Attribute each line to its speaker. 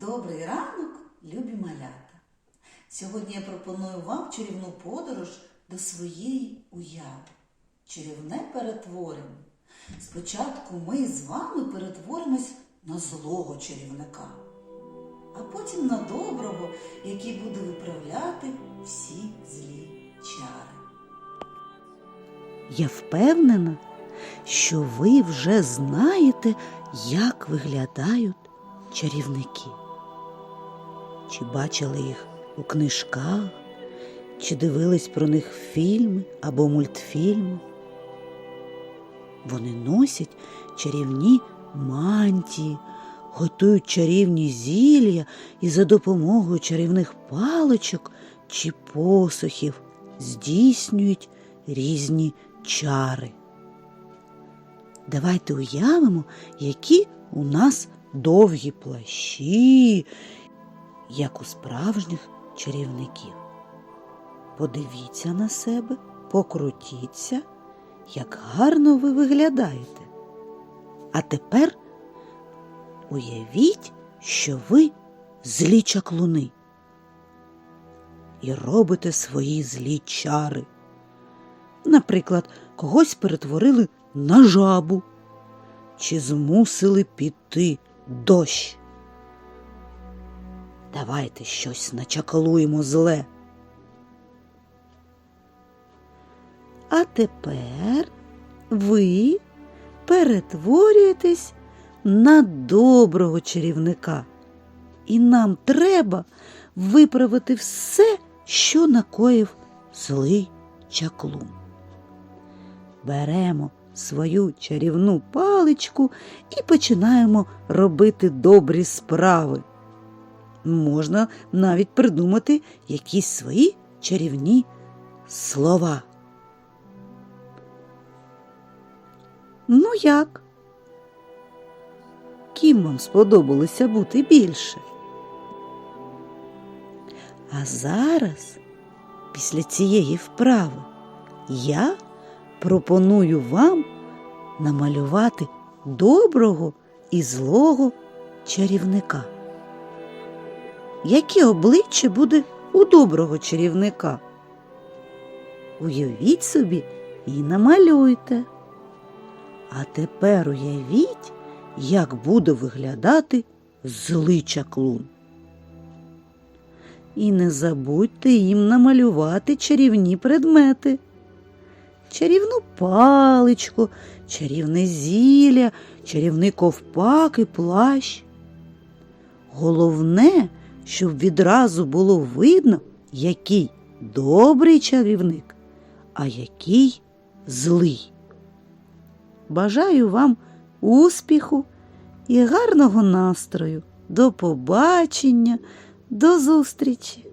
Speaker 1: Добрий ранок, любі малята! Сьогодні я пропоную вам чарівну подорож до своєї уяви. Чарівне перетворення. Спочатку ми з вами перетворимось на злого чарівника, а потім на доброго, який буде виправляти всі злі чари.
Speaker 2: Я впевнена, що ви вже знаєте, як виглядають чарівники. Чи бачили їх у книжках, чи дивились про них фільми або мультфільми. Вони носять чарівні мантії, готують чарівні зілля і за допомогою чарівних паличок чи посухів здійснюють різні чари. Давайте уявимо, які у нас довгі плащі, як у справжніх чарівників. Подивіться на себе, покрутіться, як гарно ви виглядаєте. А тепер уявіть, що ви злі чаклуни і робите свої злі чари. Наприклад, когось перетворили на жабу чи змусили піти дощ. Давайте щось начакалуємо зле. А тепер ви перетворюєтесь на доброго чарівника, і нам треба виправити все, що накоїв злий чаклун. Беремо свою чарівну паличку і починаємо робити добрі справи. Можна навіть придумати якісь свої чарівні слова. Ну як? Ким вам сподобалося бути більше? А зараз, після цієї вправи, я пропоную вам намалювати доброго і злого чарівника. Яке обличчя буде у доброго чарівника? Уявіть собі і намалюйте. А тепер уявіть, як буде виглядати злий чаклун. І не забудьте їм намалювати чарівні предмети. Чарівну паличку, чарівне зілля, чарівний ковпак і плащ. Головне, щоб відразу було видно, який добрий чарівник, а який злий. Бажаю вам успіху і гарного настрою. До побачення, до зустрічі!